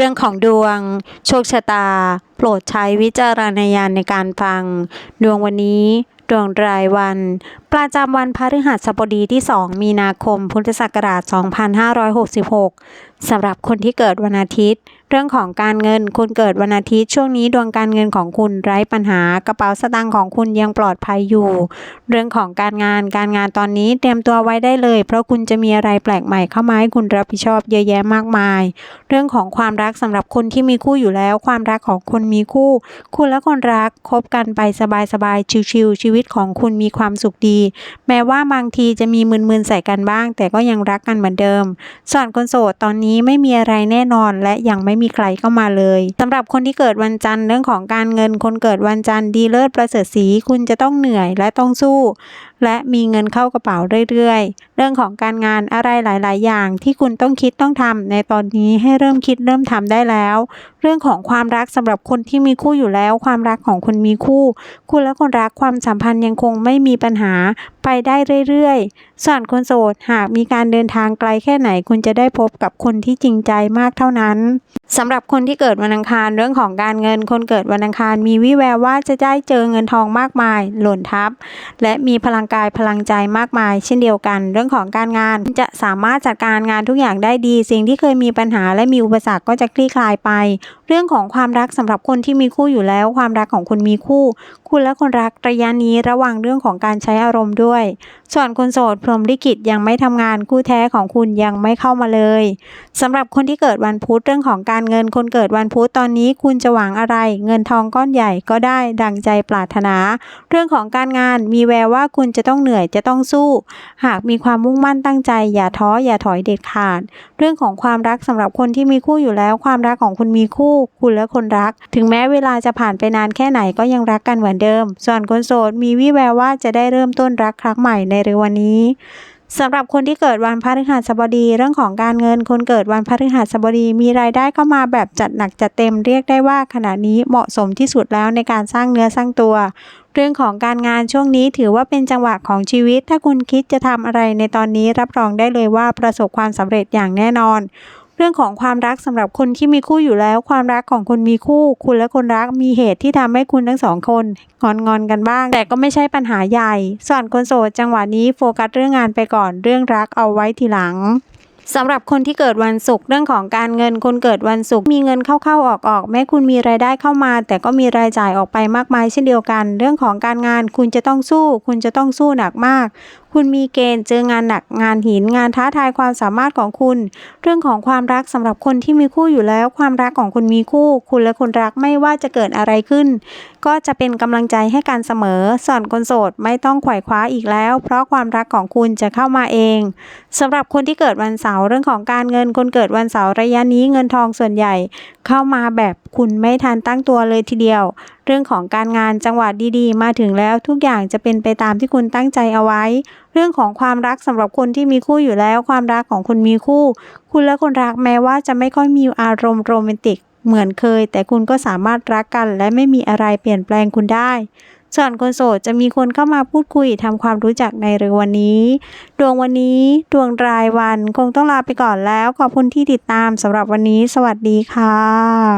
รื่องของดวง โชคชะตา โปรดใช้วิจารณญาณในการฟัง ดวงวันนี้ ดวงรายวัน ประจำวันพฤหัสบดีที่ 2 มีนาคม พุทธศักราช 2566 สำหรับคนที่เกิดวันอาทิตย์ เรื่องของการเงินคุณเกิดวันอาทิตย์ช่วงนี้ดวงการเงินของคุณไร้ปัญหากระเป๋าสตางค์ของคุณยังปลอดภัยอยู่ เรื่องของการงานการงานตอนนี้เตรียมตัวไว้ได้เลย เพราะคุณจะมีอะไรแปลกใหม่เข้ามาให้คุณรับผิดชอบเยอะแยะมากมาย เรื่องของความรักสำหรับคนที่มีคู่อยู่แล้ว ความรักของคนมีคู่ คุณและคนรักคบกันไปสบายๆชิวๆชีวิตของคุณมีความสุขดี แม้ว่าบางทีจะมีมึนๆใส่กันบ้าง แต่ก็ยังรักกันเหมือนเดิม ส่วนคนโสดตอนนี้ไม่มีอะไรแน่นอนและยังไม่มีใครเข้ามาเลยสำหรับคนที่เกิดวันจันทร์เรื่องของการเงิน คนเกิดวันจันทร์ดีเลิศประเสริฐศรีคุณจะต้องเหนื่อยและต้องสู้ และมีเงินเข้ากระเป๋าเรื่อยๆ เรื่องของการงานอะไรหลาย ๆ อย่างที่คุณต้องคิดต้องทำในตอนนี้ให้เริ่มคิดเริ่มทำได้แล้ว เรื่องของความรักสำหรับคนที่มีคู่อยู่แล้ว ความรักของคนมีคู่ คุณและคนรักความสัมพันธ์ยังคงไม่มีปัญหาไปได้เรื่อยๆ ส่วนคนโสดหากมีการเดินทางไกลแค่ไหนคุณจะได้พบกับคนที่จริงใจมากเท่านั้นสำหรับคนที่เกิดวันอังคารเรื่องของการเงิน คนเกิดวันอังคารมีวิแววว่าจะได้เจอเงินทองมากมาย หล่นทับ และมีพลังกายพลังใจมากมาย เช่นเดียวกัน เรื่องของการงานจะสามารถจัดการงานทุกอย่างได้ดี สิ่งที่เคยมีปัญหาและมีอุปสรรคก็จะคลี่คลายไป เรื่องของความรักสำหรับคนที่มีคู่อยู่แล้ว ความรักของคุณมีคู่ คุณและคนรักระยะนี้ระวังเรื่องของการใช้อารมณ์ด้วยส่วนคนโสดพรหมลิขิตยังไม่ทำงานคู่แท้ของคุณยังไม่เข้ามาเลยสำหรับคนที่เกิดวันพุธเรื่องของการเงินคนเกิดวันพุธตอนนี้คุณจะหวังอะไร เงินทองก้อนใหญ่ก็ได้ดังใจปรารถนา เรื่องของการงานมีแววว่าคุณจะต้องเหนื่อยจะต้องสู้ หากมีความมุ่งมั่นตั้งใจ อย่าท้ออย่าถอยเด็ดขาด เรื่องของความรักสำหรับคนที่มีคู่อยู่แล้ว ความรักของคุณมีคู่คุณและคนรัก ถึงแม้เวลาจะผ่านไปนานแค่ไหนก็ยังรักกันเหมือนเดิม ส่วนคนโสดมีวิแววว่าจะได้เริ่มต้นรักครั้งใหม่ในเร็ววันนี้สำหรับคนที่เกิดวันพฤหัสบดีเรื่องของการเงิน คนเกิดวันพฤหัสบดีมีรายได้เข้ามาแบบจัดหนักจัดเต็มเรียกได้ว่าขณะนี้เหมาะสมที่สุดแล้วในการสร้างเนื้อสร้างตัว เรื่องของการงานช่วงนี้ถือว่าเป็นจังหวะของชีวิต ถ้าคุณคิดจะทำอะไรในตอนนี้รับรองได้เลยว่าประสบความสำเร็จอย่างแน่นอน เรื่องของความรักสำหรับคนที่มีคู่อยู่แล้ว ความรักของคนมีคู่ คุณและคนรักมีเหตุที่ทำให้คุณทั้งสองคนงอนงอนกันบ้าง แต่ก็ไม่ใช่ปัญหาใหญ่ ส่วนคนโสดจังหวะนี้โฟกัสเรื่องงานไปก่อนเรื่องรักเอาไว้ทีหลัง สำหรับคนที่เกิดวันศุกร์เรื่องของการเงินคนเกิดวันศุกร์มีเงินเข้าๆออกๆแม้คุณมีรายได้เข้ามา แต่ก็มีรายจ่ายออกไปมากมายเช่นเดียวกัน เรื่องของการงานคุณจะต้องสู้ คุณจะต้องสู้หนักมาก คุณมีเกณฑ์เจองานหนักงานหินงานท้าทายความสามารถของคุณ เรื่องของความรักสำหรับคนที่มีคู่อยู่แล้ว ความรักของคุณมีคู่ คุณและคนรักไม่ว่าจะเกิดอะไรขึ้น ก็จะเป็นกำลังใจให้กันเสมอส่วนคนโสดไม่ต้องขว่คว้าอีกแล้ว เพราะความรักของคุณจะเข้ามาเองสำหรับคนที่เกิดวันเสาร์เรื่องของการเงินคนเกิดวันเสาร์ระยะนี้เงินทองส่วนใหญ่ เข้ามาแบบคุณไม่ทันตั้งตัวเลยทีเดียว เรื่องของการงานจังหวะดีๆ มาถึงแล้วทุกอย่างจะเป็นไปตามที่คุณตั้งใจเอาไว้ เรื่องของความรักสำหรับคนที่มีคู่อยู่แล้ว ความรักของคุณมีคู่ คุณและคนรักแม้ว่าจะไม่ค่อยมีอารมณ์โรแมนติกเหมือนเคย แต่คุณก็สามารถรักกัน และไม่มีอะไรเปลี่ยนแปลงคุณได้ ส่วนคนโสดจะมีคนเข้ามาพูดคุยทำความรู้จักในเร็ววันนี้ ดวงวันนี้ดวงรายวันคงต้องลาไปก่อนแล้ว ขอบคุณที่ติดตามสำหรับวันนี้ สวัสดีค่ะ